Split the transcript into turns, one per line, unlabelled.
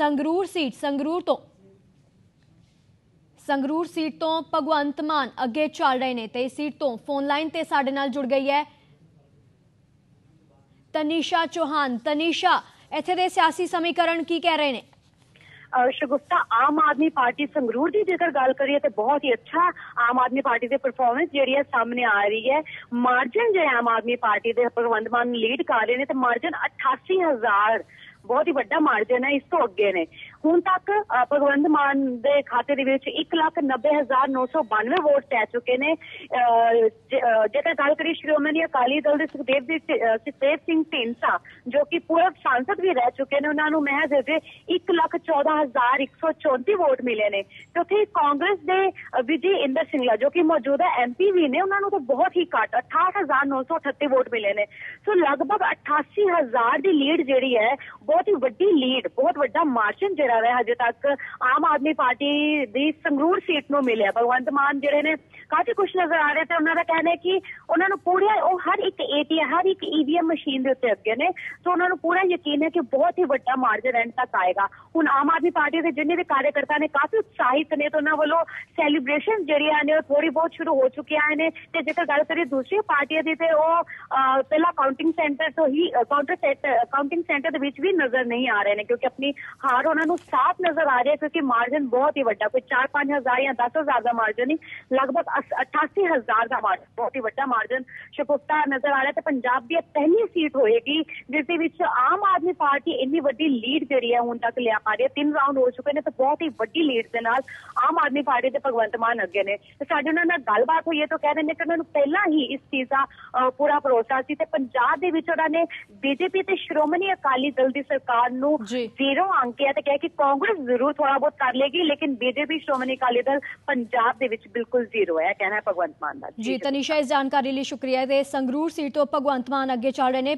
Sangrur seat, Sangrur ਤੋਂ। Sangrur seat ਤੋਂ ਭਗਵੰਤ ਮਾਨ ਅੱਗੇ ਚੱਲ ਰਹੇ ਨੇ ਤੇ ਇਸ ਸੀਟ ਤੋਂ ਫੋਨ ਲਾਈਨ ਤੇ ਸਾਡੇ ਨਾਲ ਜੁੜ ਗਈ ਹੈ। ਤਨੀਸ਼ਾ ਚੌਹਾਨ, ਤਨੀਸ਼ਾ, ਇੱਥੇ ਦੇ ਸਿਆਸੀ ਸਮੀਕਰਨ ਕੀ ਕਹਿ ਰਹੇ ਨੇ?
ਸ਼ਗੁਫਤਾ ਆਮ ਆਦਮੀ ਪਾਰਟੀ ਸੰਗਰੂਰ ਦੀ ਜੇਕਰ ਗੱਲ ਕਰੀਏ ਤੇ ਬਹੁਤ ਹੀ ਅੱਛਾ ਆਮ ਆਦਮੀ ਪਾਰਟੀ ਦੀ ਪਰਫਾਰਮੈਂਸ ਜਿਹੜੀ ਹੈ ਸਾਹਮਣੇ ਆ ਰਹੀ ਹੈ। ਮਾਰਜਨ ਜਿਹੜੇ ਆਮ ਆਦਮੀ ਪਾਰਟੀ ਦੇ ਭਗਵੰਤ ਮਾਨ ਲੀਡ ਕਰ ਰਹੇ ਨੇ ਤੇ ਮਾਰਜਨ 88000 ਬਹੁਤ ਹੀ ਵੱਡਾ ਮਾਰਜਨ ਹੈ, ਇਸ ਤੋਂ ਅੱਗੇ ਨੇ। ਹੁਣ ਤੱਕ ਭਗਵੰਤ ਮਾਨ ਦੇ ਖਾਤੇ ਦੇ ਵਿੱਚ 190992 ਵੋਟ ਪੈ ਚੁੱਕੇ ਨੇ। ਜੇਕਰ ਗੱਲ ਕਰੀਏ ਸ਼੍ਰੋਮਣੀ ਅਕਾਲੀ ਦਲ ਦੇ ਸੁਖਦੇਵ ਜੀ ਸੁਖਦੇਵ ਸਿੰਘ ਢੀਂਡਸਾ, ਜੋ ਕਿ ਪੂਰਵ ਸਾਂਸਦ ਵੀ ਰਹਿ ਚੁੱਕੇ ਨੇ, ਉਹਨਾਂ ਨੂੰ ਮਹਿਜ਼ ਅਜੇ 114134 ਵੋਟ ਮਿਲੇ ਨੇ। ਤੇ ਉੱਥੇ ਕਾਂਗਰਸ ਦੇ ਵਿਜੇ ਇੰਦਰ ਸਿੰਗਲਾ, ਜੋ ਕਿ ਮੌਜੂਦਾ ਐਮਪੀ ਵੀ ਨੇ, ਉਹਨਾਂ ਨੂੰ ਤਾਂ ਬਹੁਤ ਹੀ ਘੱਟ 68938 ਵੋਟ ਮਿਲੇ ਨੇ। ਸੋ ਲਗਭਗ 88000 ਦੀ ਲੀਡ ਜਿਹੜੀ ਹੈ ਬਹੁਤ ਹੀ ਵੱਡੀ ਲੀਡ ਬਹੁਤ ਵੱਡਾ ਮਾਰਜਨ ਜਿਹੜਾ ਹੈ ਹਜੇ ਤੱਕ ਆਮ ਆਦਮੀ ਪਾਰਟੀ ਦੀ ਸੰਗਰੂਰ ਸੀਟ ਨੂੰ ਮਿਲਿਆ। ਭਗਵੰਤ ਮਾਨ ਜਿਹੜੇ ਨੇ ਕਾਫੀ ਕੁਝ ਨਜ਼ਰ ਆ ਰਹੇ ਤੇ ਉਹਨਾਂ ਦਾ ਕਹਿਣਾ ਹੈ ਕਿ ਉਹਨਾਂ ਨੂੰ ਪੂਰਾ ਉਹ ਹਰ ਇੱਕ ਏਟੀਐਮ ਹਰ ਇੱਕ ਈਵੀਐਮ ਮਸ਼ੀਨ ਦੇ ਉੱਤੇ ਅੱਗੇ ਨੇ ਸੋ ਉਹਨਾਂ ਨੂੰ ਪੂਰਾ ਯਕੀਨ ਹੈ ਕਿ ਬਹੁਤ ਹੀ ਵੱਡਾ ਮਾਰਜਨ ਐਂਡ ਤੱਕ ਆਏਗਾ। ਹੁਣ ਆਮ ਆਦਮੀ ਪਾਰਟੀ ਦੇ ਜਿੰਨੇ ਵੀ ਕਾਰਜਕਰਤਾ ਨੇ ਕਾਫੀ ਉਤਸ਼ਾਹਿਤ ਨੇ ਤੇ ਉਹਨਾਂ ਵੱਲੋਂ ਸੈਲੀਬ੍ਰੇਸ਼ਨ ਜਿਹੜੀਆਂ ਨੇ ਉਹ ਥੋੜੀ ਬਹੁਤ ਸ਼ੁਰੂ ਹੋ ਚੁੱਕੀਆਂ ਨੇ। ਤੇ ਜੇਕਰ ਗੱਲ ਕਰੀਏ ਦੂਸਰੀ ਪਾਰਟੀਆਂ ਦੀ ਤੇ ਉਹ ਅਹ, ਪਹਿਲਾਂ ਕਾਊਂਟਿੰਗ ਸੈਂਟਰ ਤੋਂ ਹੀ ਕਾਊਂਟਰ ਸੈਟ ਕਾਊਂਟਿੰਗ ਸੈਂਟਰ ਦੇ ਵਿੱਚ ਵੀ ਨਜ਼ਰ ਨਹੀਂ ਆ ਰਹੇ ਨੇ ਕਿਉਂਕਿ ਆਪਣੀ ਹਾਰ ਉਹਨਾਂ ਨੂੰ ਸਾਫ਼ ਨਜ਼ਰ ਆ ਰਹੀ ਹੈ ਕਿਉਂਕਿ ਮਾਰਜਨ ਬਹੁਤ ਹੀ ਵੱਡਾ ਕੋਈ 4-5000 ਜਾਂ 10000 ਦਾ ਮਾਰਜਨ ਨਹੀਂ ਲਗਭਗ 88000 ਦਾ ਮਾਰਜਨ ਬਹੁਤ ਹੀ ਵੱਡਾ ਮਾਰਜਨ ਸ਼ਪੁੱਤਾ ਨਜ਼ਰ ਆ ਰਿਹਾ ਤੇ ਪੰਜਾਬ ਦੀ ਪਹਿਲੀ ਸੀਟ ਹੋਏਗੀ ਜਿਸ ਦੇ ਵਿੱਚ ਆਮ ਆਦਮੀ ਪਾਰਟੀ ਇੰਨੀ ਵੱਡੀ ਲੀਡ ਜਿਹੜੀ ਹੈ ਹੁਣ ਤੱਕ ਲਿਆ ਪਾ ਰਹੀ ਹੈ। ਤਿੰਨ ਰਾਉਂਡ ਹੋ ਚੁੱਕੇ ਨੇ ਤੇ ਬਹੁਤ ਹੀ ਵੱਡੀ ਲੀਡ ਦੇ ਨਾਲ ਆਮ ਆਦਮੀ ਪਾਰਟੀ ਦੇ ਭਗਵੰਤ ਮਾਨ ਅੱਗੇ ਨੇ। ਤੇ ਸਾਡੇ ਉਹਨਾਂ ਨਾਲ ਗੱਲਬਾਤ ਹੋਈ ਹੈ ਤਾਂ ਕਹਿ ਰਹੇ ਨੇ ਕਿ ਉਹਨਾਂ ਨੂੰ ਪਹਿਲਾਂ ਹੀ ਇਸ ਚੀਜ਼ ਦਾ ਅਹ, ਪੂਰਾ ਭਰੋਸਾ ਸੀ। ਤੇ ਪੰਜਾਬ ਦੇ ਵਿੱਚ ਉਹਨਾਂ ਨੇ ਬੀਜੇਪੀ ਤੇ ਸ਼੍ਰੋਮਣੀ ਅਕਾਲੀ ਦਲ ਦੀ ਸਰਕਾਰ ਨੂੰ। ਜ਼ੀਰੋ ਅੰਕਿਆ ਤੇ ਕਿਹਾ ਕਿ ਕਾਂਗਰਸ ਜ਼ਰੂਰ ਥੋੜਾ ਬਹੁਤ ਕਰ ਲੇਗੀ ਲੇਕਿਨ ਬੀਜੇਪੀ ਸ਼੍ਰੋਮਣੀ ਅਕਾਲੀ ਦਲ ਪੰਜਾਬ ਦੇ ਵਿੱਚ ਬਿਲਕੁਲ ਜ਼ੀਰੋ ਹੈ ਕਹਿਣਾ ਹੈ ਭਗਵੰਤ ਮਾਨ ਦਾ।
ਜੀ ਤਨੀਸ਼ਾ ਇਸ ਜਾਣਕਾਰੀ ਲਈ ਸ਼ੁਕਰੀਆ। ਤੇ ਸੰਗਰੂਰ ਸੀਟ ਤੋਂ ਭਗਵੰਤ ਮਾਨ ਅੱਗੇ ਚੱਲ ਰਹੇ ਨੇ।